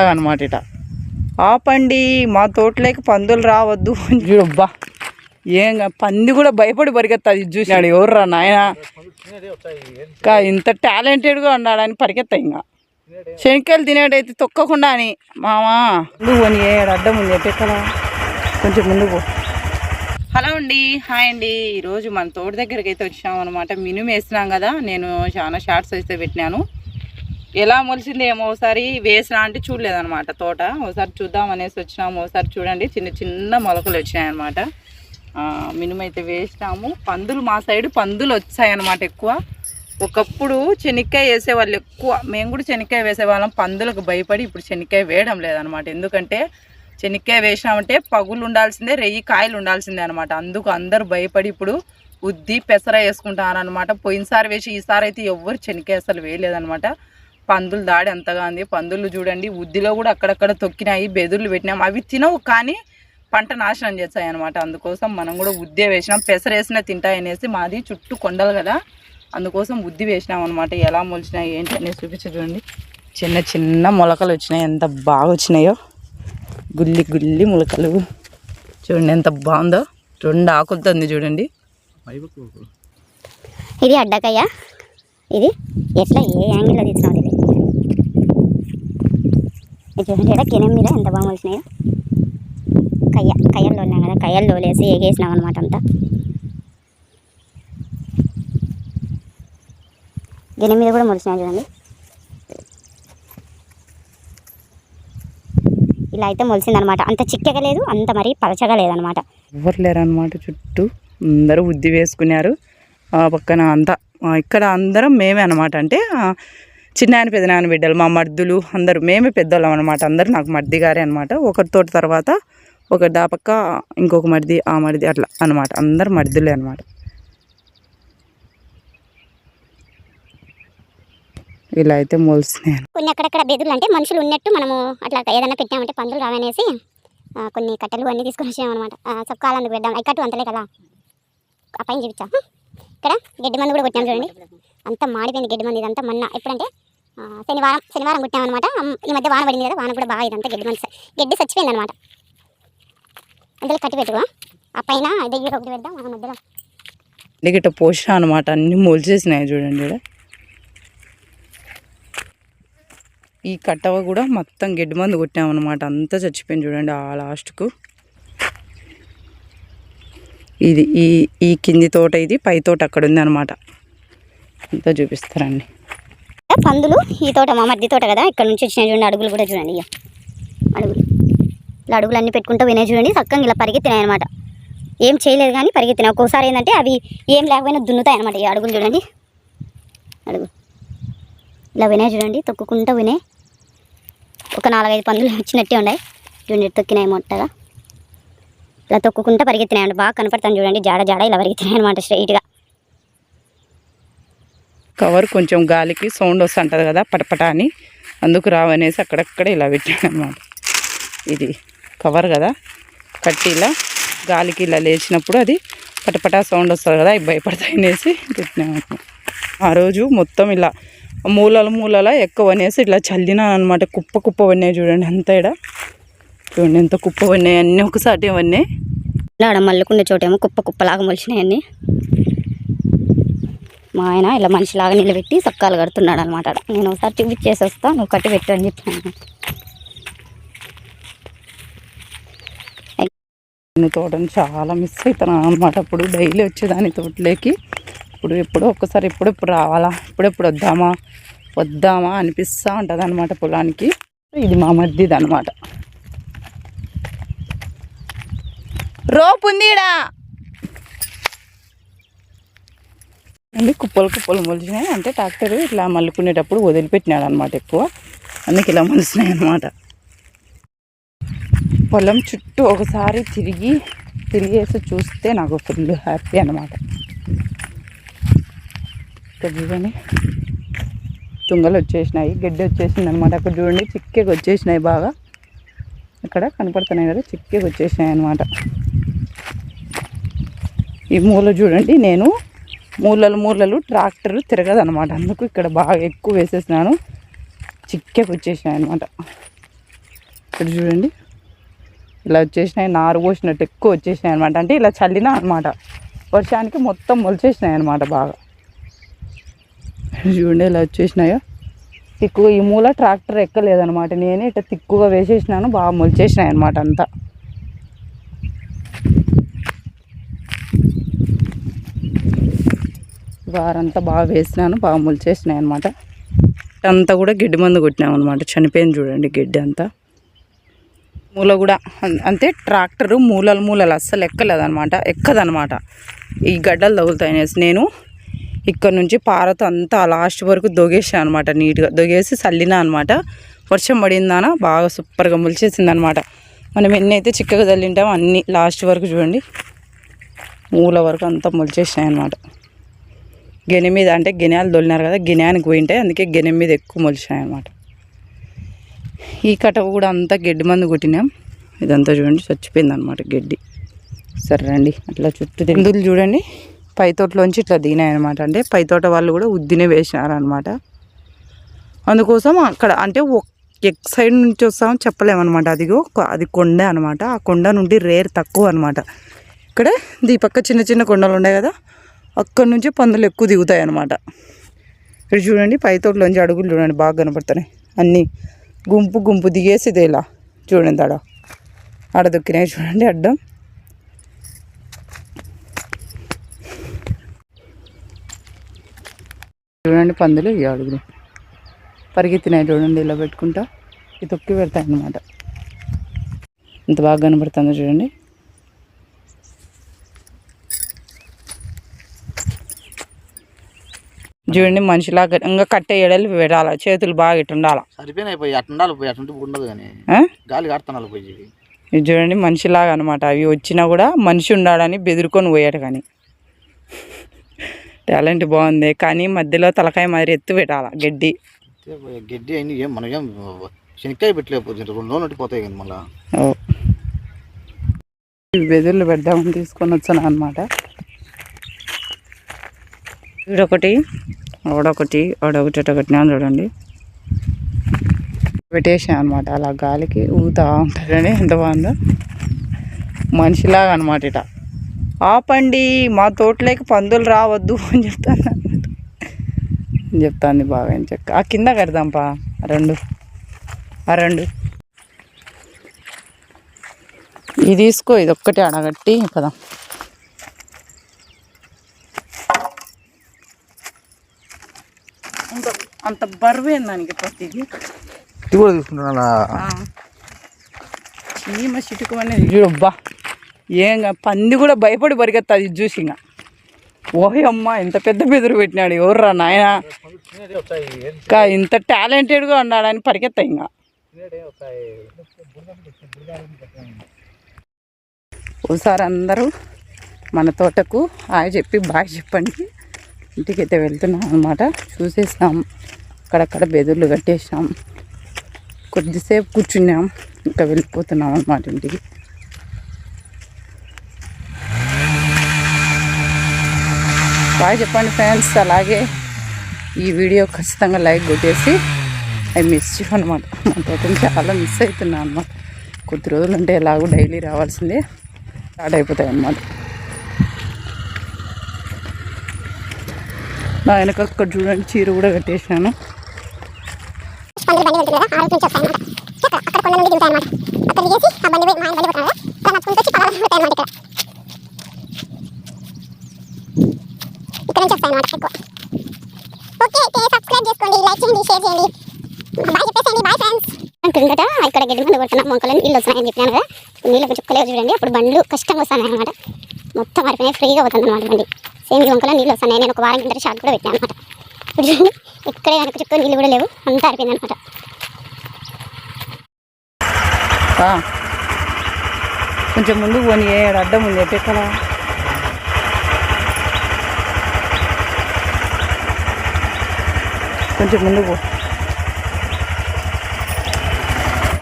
అనమాట ఇట. ఆపండి మా తోటలోకి పందులు రావద్దు చూడబ్బా. ఏం కా- పంది కూడా భయపడి పరిగెత్తాది ఇది చూసినాడు ఎవర్రా నాయన? ఇంకా ఇంత టాలెంటెడ్గా ఉన్నాడని పరిగెత్తా ఇంకా. శనికాయలు తినేటైతే తొక్కకుండా అని. మామా. నువ్వు అని ఏడు అడ్డం ఉంది ఎక్కడ కొంచెం ముందుకు పో. హలో అండి హాయ్ అండి. ఈరోజు మన తోట దగ్గరికి అయితే వచ్చాము అనమాట మినుము వేసినాం కదా నేను చాలా షార్ట్స్ అయితే పెట్టినాను. ఎలా మొలిసింది ఏమో ఒకసారి వేసినా అంటే చూడలేదనమాట తోట. ఒకసారి చూద్దాం అనేసి వచ్చినాము. ఒకసారి చూడండి చిన్న చిన్న మొలకలు వచ్చినాయన్నమాట. మినుము అయితే వేసినాము. పందులు మా సైడ్ పందులు వచ్చాయన్నమాట ఎక్కువ. ఒకప్పుడు చెనిక్కాయ వేసేవాళ్ళు ఎక్కువ. మేము కూడా చెనిక్కాయ వేసేవాళ్ళం. పందులకు భయపడి ఇప్పుడు చెనిక్కాయ వేయడం లేదనమాట ఎందుకంటే చెనిక్కాయ వేసినామంటే పగులు ఉండాల్సిందే రెయ్యి కాయలు ఉండాల్సిందే అనమాట అందుకు అందరూ భయపడి ఇప్పుడు ఉద్ది పెసర వేసుకుంటారనమాట పోయినసారి వేసి ఈసారి అయితే ఎవ్వరు చెనిక్కాయ అసలు వేయలేదనమాట పందులు దాడి అంతగా ఉంది. పందులు చూడండి ఉద్దిలో కూడా అక్కడక్కడ తొక్కినాయి బెదుర్లు పెట్టినాం. అవి తినవు కానీ పంట నాశనం చేస్తాయి అనమాట అందుకోసం మనం కూడా ఉద్దే వేసినాం. పెసర వేసినా తింటాయి అనేసి మాది చుట్టూ కొండలు కదా. అందుకోసం ఉద్ది వేసినాం అనమాట ఎలా మొలిచినాయి ఏంటి అనేది చూపించి చూడండి. చిన్న చిన్న మొలకలు వచ్చినాయి. ఎంత బాగా వచ్చినాయో. గుల్లి గుల్లి మొలకలు. చూడండి ఎంత బాగుందో. రెండు ఆకులతో ఉంది చూడండి. ఇది అడ్డకయ్య. ఇది ఎట్లా ఏ యాంగిల్లో తీసినావు ఇది చూడండి ఇక్కడ మీద ఎంత బాగా వచ్చినాయో. కయ్య కయ్యల్లో ఉన్నాం కదా కయ్యల్లో లేసి ఎగేసినాం అనమాట అంతా. గిన్నె మీద కూడా మొలిసినాయి చూడండి. ఇలా అయితే మొలిసిందనమాట అంత చిక్కగా లేదు అంత మరి పలచగా లేదనమాట ఎవరు లేరనమాట చుట్టూ. అందరూ ఉద్ది వేసుకున్నారు. ఆ పక్కన అంతా ఇక్కడ అందరం మేమే అనమాట అంటే చిన్నాయన పెదనాయన బిడ్డలు మా మర్దులు అందరూ మేమే పెద్దోళ్ళం అనమాట అందరూ నాకు మర్ది గారే అనమాట ఒకరితోటి తర్వాత ఒకరి దాపక్క ఇంకొక మరిది ఆ మరిది అట్లా అనమాట అందరు మర్దులే అనమాట ఇలా అయితే మొలిసినాయి కొన్ని అక్కడక్కడ బెదులు అంటే మనుషులు ఉన్నట్టు మనము అట్లా ఏదైనా పెట్టామంటే పందులు రావనేసి కొన్ని కట్టెలు అన్నీ తీసుకొని వచ్చామన్నమాట చొక్కాలందుకు పెట్టాం అవి కట్టు అంతలే కదా. ఆ పైన చూపించా? ఇక్కడ గడ్డి మందు కూడా కొట్టాం చూడండి. అంత మాడిపోయింది గడ్డి మంది ఇదంతా మన్న. ఎప్పుడంటే శనివారం శనివారం కొట్టామన్నమాట అమ్- ఈ మధ్య వాన పడింది కదా వాన కూడా బాగా ఇదంతా గడ్డి మంది గడ్డి చచ్చిపోయింది అనమాట అందులో కట్టి పెట్టుకో. ఆ పైన దగ్గర ఒకటి పెడదాం ఆ మధ్యలో. గిట్ట పోషణ అనమాట అన్ని మొలిచేసినాయి చూడండి ఈడ. ఈ కట్టవ కూడా మొత్తం గడ్డి మందు కొట్టామన్నమాట అంతా చచ్చిపోయింది చూడండి ఆ లాస్ట్కు. ఇది ఈ ఈ కింది తోట ఇది పై తోట అక్కడ ఉంది అనమాట అంతా చూపిస్తారండి పందులు ఈ తోట మా మధ్య తోట కదా ఇక్కడ నుంచి వచ్చినాయి చూడండి అడుగులు కూడా చూడండి ఇక అడుగులు. ఇలా అడుగులు అన్నీ పెట్టుకుంటూ వినాయి చూడండి చక్కగా ఇలా పరిగెత్తినాయి అనమాట ఏం చేయలేదు కానీ పరిగెత్తినాయి. ఒక్కోసారి ఏంటంటే అవి ఏం లేకపోయినా దున్నుతాయి అనమాట ఈ అడుగులు చూడండి. అడుగు ఇలా వినాయి చూడండి తొక్కుకుంటూ వినాయి ఒక నాలుగైదు పందులు వచ్చినట్టే ఉన్నాయి. చూడండి తొక్కినాయి మొట్టగా. ఇలా తొక్కుకుంటూ పరిగెత్తినాయి అండి బాగా కనపడతాను చూడండి జాడ జాడ ఇలా పరిగెత్తినాయి అనమాట స్ట్రైట్గా కవర్ కొంచెం గాలికి సౌండ్ వస్తుంటుంది కదా పటపట అని. అందుకు రావనేసి అక్కడక్కడ ఇలా పెట్టాను అనమాట ఇది కవర్ కదా. కట్టి ఇలా గాలికి ఇలా లేచినప్పుడు అది పటపటా సౌండ్ వస్తుంది కదా అవి భయపడతాయి అనేసి పెట్టినాము ఆ రోజు మొత్తం ఇలా మూలల మూలల ఎక్కువ అనేసి ఇట్లా చల్లినాను అనమాట కుప్ప కుప్ప పడినాయి చూడండి అంత ఇడ చూడండి ఎంత కుప్ప పడినాయి అన్నీ ఒకసారి పడినాయి ఇలా ఆడ మల్లుకునే చోటేమో కుప్ప కుప్పలాగా మొలిచినాయన్ని మా ఆయన ఇలా మనిషిలాగా నిలబెట్టి సక్కాలు కడుతున్నాడు అనమాట నేను ఒకసారి చూపించేసి వస్తా నువ్వు కట్టి పెట్టు అని చెప్పాను. నేను తోటను చాలా మిస్ అవుతున్నాను అనమాట అప్పుడు డైలీ వచ్చేదాన్ని తోటలోకి. ఇప్పుడు ఎప్పుడో ఒక్కసారి ఎప్పుడెప్పుడు రావాలా ఇప్పుడెప్పుడు వద్దామా వద్దామా అనిపిస్తూ ఉంటుంది అనమాట పొలానికి. ఇది మా మధ్యది అనమాట రోపు ఉంది అండి కుప్పలు కుప్పలు మొలిచినాయి. అంటే ట్రాక్టర్ ఇట్లా మల్లుకునేటప్పుడు వదిలిపెట్టినాడు అనమాట ఎక్కువ. అందుకే ఇలా మొలిసినాయి అనమాట పొలం చుట్టూ ఒకసారి తిరిగి తిరిగేసి చూస్తే నాకు ఫుల్ హ్యాపీ అనమాట ఇక్కడ చూడండి. తుంగలు వచ్చేసినాయి గడ్డి వచ్చేసింది అనమాట అక్కడ చూడండి చిక్కేకి వచ్చేసినాయి బాగా. ఇక్కడ కనపడుతున్నాయి కదా చిక్కేకి వచ్చేసినాయి అనమాట ఈ మూల చూడండి నేను మూలలు మూలలు ట్రాక్టర్ తిరగదనమాట అందుకు ఇక్కడ బాగా ఎక్కువ వేసేసినాను. చిక్కకు వచ్చేసినాయి అనమాట ఇక్కడ చూడండి. ఇలా వచ్చేసినాయి. నారు పోసినట్టు ఎక్కువ వచ్చేసినాయి అనమాట అంటే ఇలా చల్లినా అనమాట వర్షానికి మొత్తం మొలిచేసినాయి అనమాట బాగా. చూడండి ఇలా వచ్చేసినాయో. తిక్కుగా ఈ మూల ట్రాక్టర్ ఎక్కలేదనమాట నేనే ఇట్లా తిక్కుగా వేసేసినాను. బాగా మొలిచేసినాయి అనమాట అంతా. వారంతా బాగా వేసినాను బాగా మొలిచేసినాయి అనమాట అంతా కూడా గడ్డి మందు కొట్టినాం అనమాట చనిపోయింది చూడండి గిడ్డి అంతా. మూల కూడా అంతే ట్రాక్టరు మూలలు మూలలు అస్సలు ఎక్కలేదనమాట ఎక్కదనమాట ఈ గడ్డలు తగులుతాయి నేను ఇక్కడ నుంచి పారతో అంతా లాస్ట్ వరకు దొగేసాను అనమాట నీట్గా దొగేసి చల్లినా అనమాట వర్షం పడిందాన బాగా సూపర్గా మొలిచేసింది అనమాట మనం ఎన్ని అయితే చిక్కగా చల్లింటామో అన్ని లాస్ట్ వరకు చూడండి. మూల వరకు అంతా మొలిచేసినాయి అనమాట గెనె మీద అంటే గెనెలు దొలినారు కదా గెనానికి పోయింటాయి అందుకే గెనె మీద ఎక్కువ మొలిచినాయి అనమాట ఈ కట్ట కూడా అంతా గడ్డి మందు కొట్టినాం. ఇదంతా చూడండి చచ్చిపోయింది అనమాట గడ్డి. సరే రండి అట్లా చుట్టూ తిందులు చూడండి పై తోటలోంచి ఇట్లా దిగినాయి అనమాట అంటే పై తోట వాళ్ళు కూడా ఉద్దినే వేసినారనమాట అందుకోసం అక్కడ అంటే ఎక్ సైడ్ నుంచి వస్తామని చెప్పలేమన్నమాట. అదిగో అది కొండ అనమాట ఆ కొండ నుండి రేర్ తక్కువ అనమాట ఇక్కడ దీపక్క పక్క చిన్న చిన్న కొండలు ఉన్నాయి కదా అక్కడి నుంచి పందులు ఎక్కువ దిగుతాయి అనమాట ఇక్కడ చూడండి పై తోటలోంచి అడుగులు చూడండి బాగా కనపడుతున్నాయి. అన్నీ గుంపు గుంపు దిగేసి ఇలా. చూడండి ఆడ. ఆడ దొక్కినాయి చూడండి అడ్డం. చూడండి పందులు ఈ అడుగులు. పరిగెత్తినాయి చూడండి ఇలా పెట్టుకుంటా. ఈ తొక్కి పెడతాయి అన్నమాట ఇంత బాగా కనబడుతుందో చూడండి. చూడండి మనిషిలాగా ఇంకా కట్టే ఎడలు పెట్టాలి చేతులు బాగా ఇటు ఉండాలి. సరిపోయినాయి పోయి అటు ఉండాలి పోయి అటు ఉండదు కానీ? గాలి పోయి. ఇది చూడండి మనిషిలాగా అనమాట అవి వచ్చినా కూడా మనిషి ఉండాలని బెదిరుకొని పోయాడు కానీ. టాలెంట్ బాగుంది కానీ మధ్యలో తలకాయ మాదిరి ఎత్తు పెట్టాలి గడ్డి. గడ్డి అయినా ఏం మనం ఏం శనక్కాయ పెట్టలేకపోతే రెండు రోజులు పోతాయి కానీ మళ్ళీ. బెదుర్లు పెడదామని తీసుకొని వచ్చాను అనమాట ఈడొకటి ఆడొకటి ఒకటి నేను చూడండి. పెట్టేసాను అనమాట అలా గాలికి ఊగుతా ఉంటారని ఎంత బాగుందో. మనిషిలాగా అనమాట ఇట. ఆపండి మా తోటలోకి పందులు రావద్దు అని చెప్తాను అని చెప్తాంది బాగా అని చెక్క. ఆ కింద కడదాంపా రెండు. ఆ రెండు. ఇది తీసుకో ఇది ఒక్కటే అడగట్టి పదా. అంత అంత బరువే దానికి ప్రతిది? ఇది కూడా తీసుకుంటున్నా చిటుకు అనేది. చూడబ్బా ఏం కా- పంది కూడా భయపడి పరిగెత్తుంది ఇది చూసి ఇంకా ఓయమ్మ ఇంత పెద్ద బెదురు పెట్టినాడు ఎవర్రా నాయన? ఇంకా ఇంత టాలెంటెడ్గా ఉన్నాడని పరిగెత్తాయి ఇంకా ఒకసారి అందరూ మన తోటకు హాయ్ చెప్పి బాయ్ చెప్పండి. ఇంటికి అయితే వెళ్తున్నాం అనమాట చూసేసాం అక్కడక్కడ బెదుర్లు కట్టేసాం కొద్దిసేపు కూర్చున్నాం. ఇంకా వెళ్ళిపోతున్నాం అనమాట ఇంటికి. బాగా చెప్పండి ఫ్రెండ్స్. అలాగే ఈ వీడియో ఖచ్చితంగా లైక్ కొట్టేసి ఐ మిస్ అనమాట మా తోటని చాలా మిస్ అవుతున్నాను అనమాట కొద్ది రోజులు ఉంటే ఎలాగో డైలీ రావాల్సిందే. స్టార్ట్ అయిపోతాయి అన్నమాట నా వెనక అక్కడ చూడండి చీర కూడా కట్టేసినాను పందులు బండి వెళ్తుంది కదా ఆ రోజు నుంచి వస్తాయి అన్నమాట చక్క అక్కడ కొండ నుండి దిగుతాయి అన్నమాట అక్కడ దిగేసి ఆ బండి పోయి మా ఆయన బండి పోతున్నాడు కదా అలా నడుచుకుంటూ వచ్చి పొలాలు పడతాయి అన్నమాట ఇక్కడ. ఇక్కడ నుంచి వస్తాయి అన్నమాట ఎక్కువ. ఓకే అయితే సబ్స్క్రైబ్ చేసుకోండి లైక్ చేయండి షేర్ చేయండి. బాయ్ చెప్పేసేయండి బాయ్ ఫ్రెండ్స్ అంటుందట ఇక్కడ గడ్డి మంది కొడుతున్నాం మొక్కలు నీళ్ళు వస్తున్నాయని చెప్పినాను కదా. నీళ్ళు చుక్కలేవు చూడండి అప్పుడు బండ్లు కష్టంగా వస్తాయి అన్నమాట మొత్తం మారిపోయి ఫ్రీగా పోతుంది అనమాట బండి. సేమ్ వంకలో నీళ్ళు వస్తున్నాయి. నేను ఒక వారం కింద షాక్ కూడా పెట్టాను అనమాట ఇప్పుడు చూడండి ఇక్కడే కనుక చుక్క నీళ్ళు కూడా లేవు. అంతా ఆరిపోయింది అనమాట కొంచెం ముందు పోనీ ఏడు అడ్డం ఉంది ఎక్కడ? కొంచెం ముందు పో.